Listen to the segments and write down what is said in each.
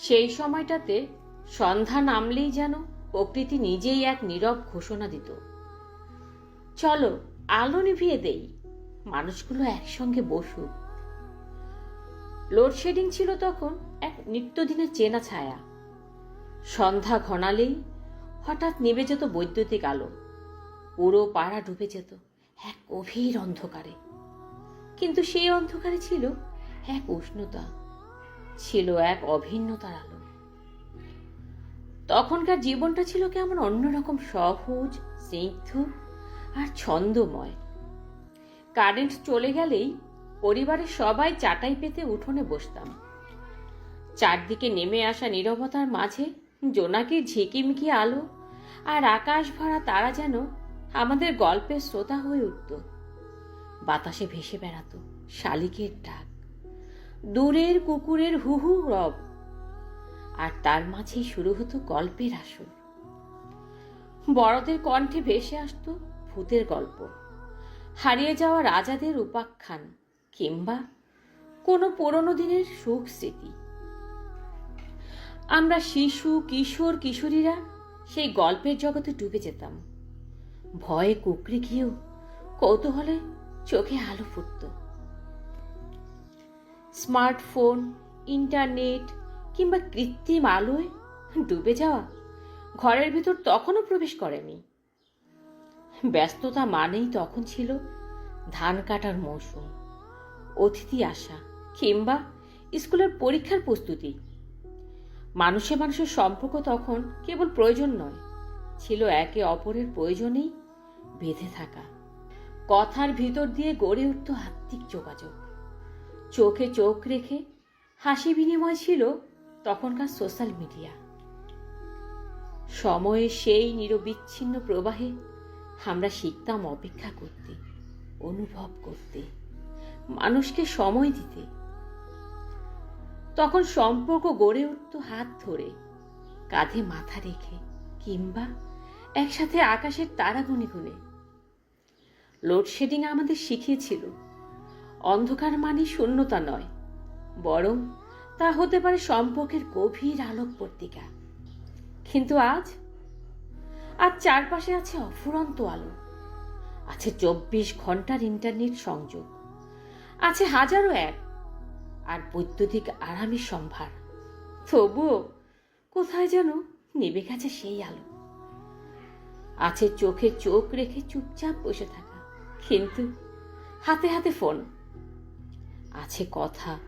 সেই সময়টাতে সন্ধ্যা নামলেই যেন প্রকৃতি নিজেই এক নীরব ঘোষণা দিত। চলো, আলো নিভিয়ে দেই। মানুষগুলো একসঙ্গে বসুক। লোডশেডিং ছিল তখন এক নিত্যদিনের চেনা ছায়া। সন্ধ্যা ঘনালেই হঠাৎ নেমে যেত বৈদ্যুতিক আলো। পুরো পাড়া ডুবে যেত এক গভীর অন্ধকারে। কিন্তু সেই অন্ধকারে ছিল এক উষ্ণতা। ছিল এক অভিন্নতার আলো। তখনকার জীবনটা ছিল কেমন অন্যরকম সহজ, স্নিগ্ধ আর ছন্দময়। কারেন্ট চলে গেলেই পরিবারের সবাই চাটাই পেতে উঠোনে বসতাম। চারদিকে নেমে আসা নীরবতার মাঝে জোনাকির ঝিকিমিকি আলো আর আকাশ ভরা তারা যেন আমাদের গল্পের শ্রোতা হয়ে উঠত। বাতাসে ভেসে বেড়াতো শালিকের ডাক। দূরের কুকুরের হুহু রব। আর তার মাঝেই শুরু হতো গল্পের আসর। বড়দের কণ্ঠে ভেসে আসতো ভূতের গল্প। হারিয়ে যাওয়া রাজাদের উপাখ্যান কিংবা কোনো পুরনো দিনের সুখ স্মৃতি। আমরা শিশু, কিশোর, কিশোরীরা সেই গল্পের জগতে ডুবে যেতাম। ভয়ে কুকড়ে গিয়েও কৌতূহলে চোখে আলো ফুটত। স্মার্টফোন, ইন্টারনেট কিংবা কৃত্রিম আলোয় ডুবে যাওয়া ঘরের ভিতর তখনও প্রবেশ করেনি। ব্যস্ততা মানেই তখন ছিল ধান কাটার মৌসুম, অতিথি আসা কিংবা স্কুলের পরীক্ষার প্রস্তুতি। মানুষে মানুষের সম্পর্ক তখন কেবল প্রয়োজন নয়, ছিল একে অপরের প্রয়োজনেই বেঁধে থাকা। কথার ভিতর দিয়ে গড়ে উঠত আত্মিক যোগাযোগ। চোখে চোখ রেখে হাসি বিনিময় ছিল তখনকার সোশ্যাল মিডিয়া। সময়ের সেই নিরবিচ্ছিন্ন প্রবাহে আমরা শিখতাম অপেক্ষা করতে, অনুভব করতে, মানুষকে সময় দিতে। তখন সম্পর্ক গড়ে উঠত হাত ধরে, কাঁধে মাথা রেখে কিংবা একসাথে আকাশের তারা গুনে গুনে। লোডশেডিং আমাদের শিখিয়েছিল অন্ধকার মানে শূন্যতা নয়, বরং তা হতে পারে সম্পর্কের গভীর আলোক পত্রিকা কিন্তু আজ? আজ চারপাশে আছে অফুরন্ত আলো। আছে চব্বিশ ঘণ্টার ইন্টারনেট সংযোগ। আছে হাজারো অ্যাপ আর বৈদ্যুতিক আরামের সম্ভার। তবুও কোথায় যেন নেবে গেছে সেই আলো। আছে চোখে চোখ রেখে চুপচাপ বসে থাকা, কিন্তু হাতে হাতে ফোন। আছে কথা,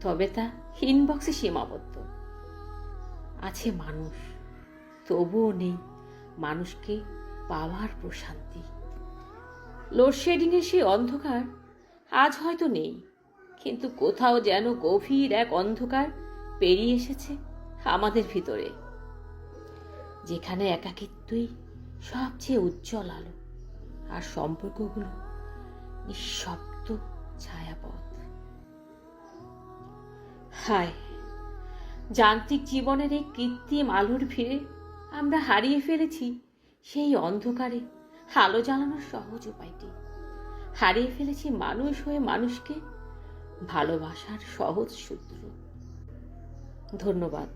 তবে তা ইনবক্সে সীমাবদ্ধ। আছে মানুষ, তবুও নেই মানুষকে পাওয়ার প্রশান্তি। লোডশেডিংয়ের সেই অন্ধকার আজ হয়তো নেই, কিন্তু কোথাও যেন গভীর এক অন্ধকার পেরিয়ে এসেছে আমাদের ভিতরে, যেখানে একাকিত্বই সবচেয়ে উজ্জ্বল আলো। আর সম্পর্কগুলো নিঃশব্দ। ছায়াপথ হায়, যান্ত্রিক জীবনের এই কৃত্রিম আলোর ভিড়ে আমরা হারিয়ে ফেলেছি সেই অন্ধকারে আলো জ্বালানোর সহজ উপায়টি। হারিয়ে ফেলেছি মানুষ হয়ে মানুষকে ভালোবাসার সহজ সূত্র। ধন্যবাদ।